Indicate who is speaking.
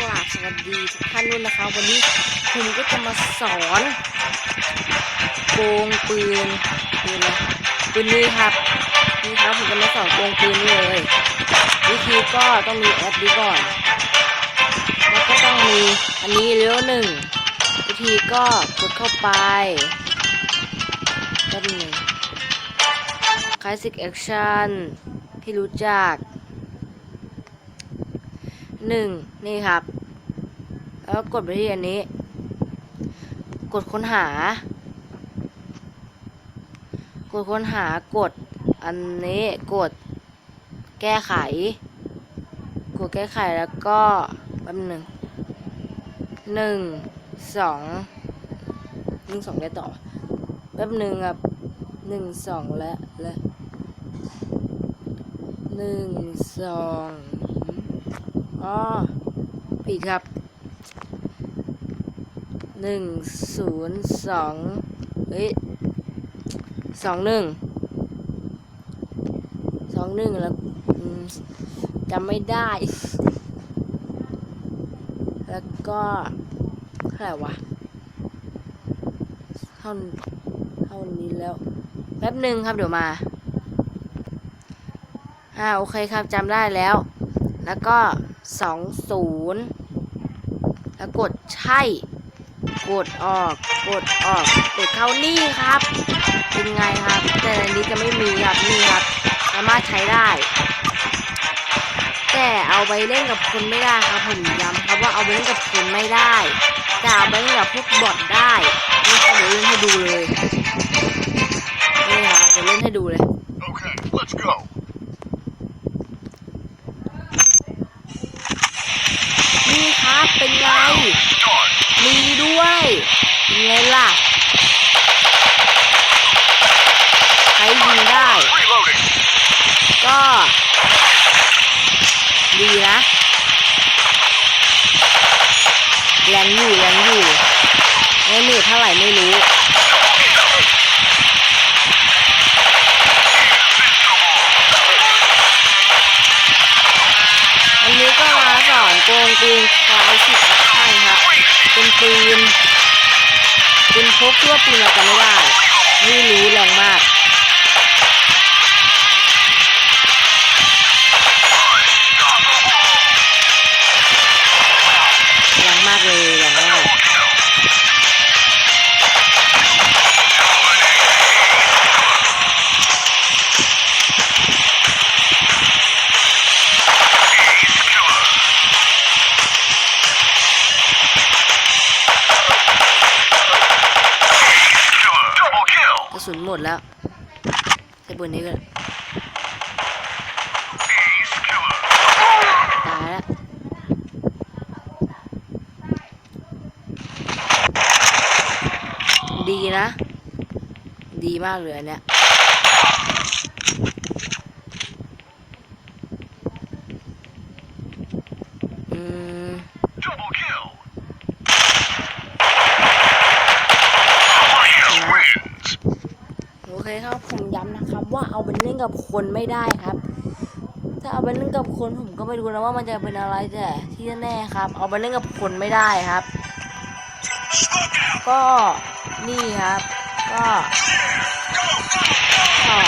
Speaker 1: กราบสวัสดีทุกท่านด้วยนะคะ วันนี้ผมก็จะมาสอนโกงปืนปืนอะปืนนี้ครับนี่ครับผมจะมาสอนโกงปืนนี่เลยวิธีก็ต้องมีแอปนี้ก่อนแล้วก็ต้องมีอันนี้เลี้ยวหนึ่งวิธีก็กดเข้าไปแป๊บนึ่ง Classic Action ที่รู้จัก หนึ่งนี่ครับ แล้วกดไปที่อันนี้ กดค้นหา กดค้นหากดอันนี้กดแก้ไข กดแก้ไขแล้วก็แป๊บหนึ่งหนึ่งสองหนึ่งสองได้ต่อแป๊บหนึ่งครับหนึ่งสองและและหนึ่งสอง อ๋อผิดครับหนึ่งศูนย์สองเฮ้ยสองหนึ่งสองหนึ่งแล้วจำไม่ได้ แล้วก็เท่าไหร่วะเท่าเท่านี้แล้ว แป๊บหนึ่งครับเดี๋ยวมาอ่าโอเคครับจำได้แล้ว แล้วก็ สองศูนย์แล้วกดใช่ กดออก กดออก กดเข้านี่ครับ เป็นไงครับ แต่อันนี้จะไม่มีครับนี่ครับ สามารถใช้ได้ แต่เอาไปเล่นกับคนไม่ได้ครับผมย้ำครับว่าเอาไปเล่นกับคนไม่ได้แต่เอาไปเล่นกับพวกบอทได้นี่ครับเดี๋ยวเล่นให้ดูเลยนี่ครับเดี๋ยวเล่นให้ดูเลย
Speaker 2: Okay, let's go.
Speaker 1: นี่ครับ เป็นไง มีด้วยเป็นไงล่ะใช้ยิงได้ ก็ดีนะแรงอยู่แรงอยู่ไม่มีเท่าไหร่ไม่รู้ งปืนคลายสิบใช่ครับเป็นปืนปืนพกทั่วปืนเราจะไม่ได้ไม่รู้แรงมาก สุนหมดแล้วใช้ปืนนี้กั
Speaker 2: น
Speaker 1: ตายแล้วดีนะ ดีมากเลยเนี่ยอืม
Speaker 2: Double kill. Fire wins.
Speaker 1: โอเคครับผมย้ำนะครับ ว่าเอาไปเล่นกับคนไม่ได้ครับ ถ้าเอาไปเล่นกับคนผมก็ไม่รู้นะว่ามันจะเป็นอะไรแต่ที่แน่ครับ เอาไปเล่นกับคนไม่ได้ครับ ก็นี่ครับ ก็ขอ